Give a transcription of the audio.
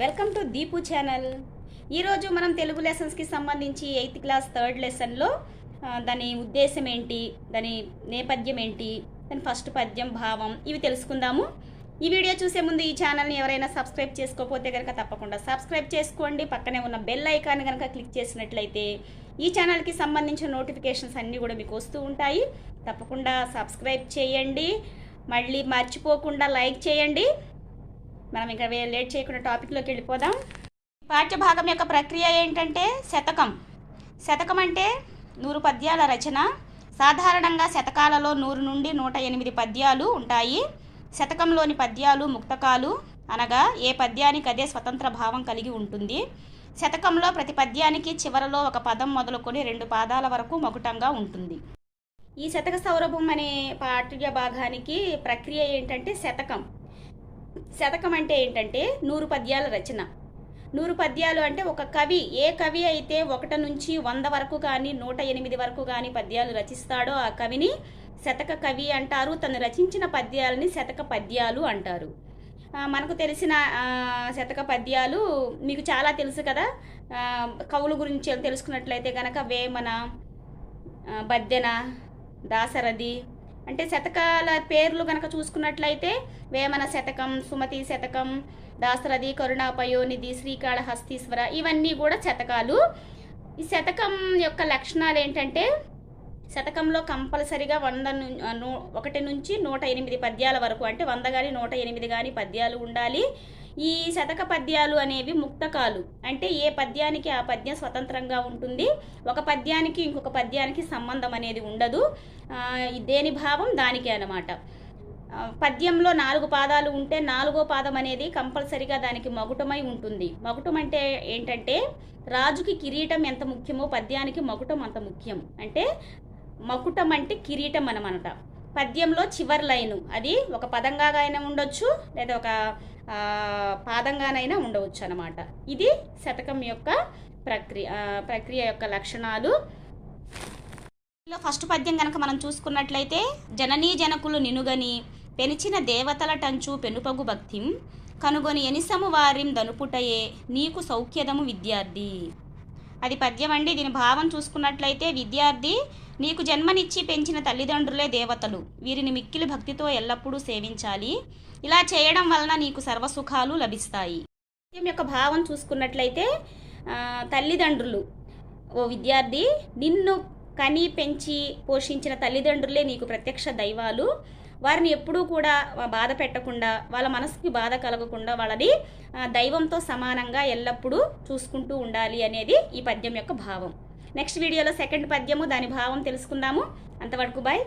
Welcome to Deepu channel. ఈరోజు మనం తెలుగు లెసన్స్కి సంబంధించి ఎయిత్ క్లాస్ థర్డ్ లెసన్లో దాని ఉద్దేశం ఏంటి దాని నేపథ్యం ఏంటి దాని ఫస్ట్ పద్యం భావం ఇవి తెలుసుకుందాము. ఈ వీడియో చూసే ముందు ఈ ఛానల్ని ఎవరైనా సబ్స్క్రైబ్ చేసుకోకపోతే కనుక తప్పకుండా సబ్స్క్రైబ్ చేసుకోండి. పక్కనే ఉన్న బెల్ ఐకాన్ కనుక క్లిక్ చేసినట్లయితే ఈ ఛానల్కి సంబంధించిన నోటిఫికేషన్స్ అన్నీ కూడా మీకు వస్తూ ఉంటాయి. తప్పకుండా సబ్స్క్రైబ్ చేయండి. మళ్ళీ మర్చిపోకుండా లైక్ చేయండి. మనం ఇంకా లేట్ చేయకుండా టాపిక్లోకి వెళ్ళిపోదాం. పాఠ్యభాగం యొక్క ప్రక్రియ ఏంటంటే శతకం. శతకం అంటే నూరు పద్యాల రచన. సాధారణంగా శతకాలలో నూరు నుండి నూట ఎనిమిది పద్యాలు ఉంటాయి. శతకంలోని పద్యాలు ముక్తకాలు. అనగా ఏ పద్యానికి అదే స్వతంత్ర భావం కలిగి ఉంటుంది. శతకంలో ప్రతి పద్యానికి చివరలో ఒక పదం మొదలుకొని రెండు పాదాల వరకు మకుటంగా ఉంటుంది. ఈ శతక సౌరభం అనే పాఠ్య భాగానికి ప్రక్రియ ఏంటంటే శతకం. శతకం అంటే ఏంటంటే నూరు పద్యాల రచన. నూరు పద్యాలు అంటే ఒక కవి ఏ కవి అయితే ఒకటి నుంచి వంద వరకు కానీ నూట ఎనిమిది వరకు కానీ పద్యాలు రచిస్తాడో ఆ కవిని శతక కవి అంటారు. తను రచించిన పద్యాలని శతక పద్యాలు అంటారు. మనకు తెలిసిన శతక పద్యాలు మీకు చాలా తెలుసు కదా. కవుల గురించి తెలుసుకున్నట్లయితే కనుక వేమన బద్దెన దాసరథి అంటే శతకాల పేర్లు కనుక చూసుకున్నట్లయితే వేమన శతకం సుమతి శతకం దాసరథి కరుణాపయోనిధి శ్రీకాళహస్తీశ్వర ఇవన్నీ కూడా శతకాలు. ఈ శతకం యొక్క లక్షణాలు ఏంటంటే శతకంలో కంపల్సరిగా వంద ఒకటి నుంచి నూట ఎనిమిది పద్యాల వరకు అంటే వంద కానీ నూట ఎనిమిది కానీ పద్యాలు ఉండాలి. ఈ శతక పద్యాలు అనేవి ముక్తకాలు అంటే ఏ పద్యానికి ఆ పద్యం స్వతంత్రంగా ఉంటుంది? ఒక పద్యానికి ఇంకొక పద్యానికి సంబంధం అనేది ఉండదు. దేని భావం? దానికే అన్నమాట. పద్యంలో నాలుగు పాదాలు ఉంటే నాలుగో పాదం అనేది కంపల్సరిగా దానికి మగుటమై ఉంటుంది. మగుటం అంటే ఏంటంటే రాజుకి కిరీటం ఎంత ముఖ్యమో పద్యానికి మగుటం అంత ముఖ్యం. అంటే మకుటం అంటే కిరీటం అనమాట. పద్యంలో చివరి లైను. అది ఒక పదంగానైనా ఉండొచ్చు లేదా ఒక పాదంగానైనా ఉండవచ్చు అనమాట. ఇది శతకం యొక్క ప్రక్రియ ప్రక్రియ యొక్క లక్షణాలు. ఫస్ట్ పద్యం కనుక మనం చూసుకున్నట్లయితే జననీ జనకులు నినుగని పెనిచిన దేవతల టంచు పెనుపగు భక్తిం కనుగొని ఎనిసము వారిం దనుపుటయే నీకు సౌఖ్యదము విద్యార్థి. అది పద్యం అండి దీని భావం చూసుకున్నట్లయితే విద్యార్థి నీకు జన్మనిచ్చి పెంచిన తల్లిదండ్రులే దేవతలు. వీరిని మిక్కిలి భక్తితో ఎల్లప్పుడూ సేవించాలి. ఇలా చేయడం వలన నీకు సర్వసుఖాలు లభిస్తాయి. పద్యం యొక్క భావం చూసుకున్నట్లయితే తల్లిదండ్రులు ఓ విద్యార్థి నిన్ను కని పెంచి పోషించిన తల్లిదండ్రులే నీకు ప్రత్యక్ష దైవాలు. వారిని ఎప్పుడూ కూడా బాధ పెట్టకుండా వాళ్ళ మనసుకి బాధ కలగకుండా వాళ్ళని దైవంతో సమానంగా ఎల్లప్పుడూ చూసుకుంటూ ఉండాలి అనేది ఈ పద్యం యొక్క భావం. నెక్స్ట్ వీడియోలో సెకండ్ పద్యము దాని భావం తెలుసుకుందాము. అంతవరకు బాయ్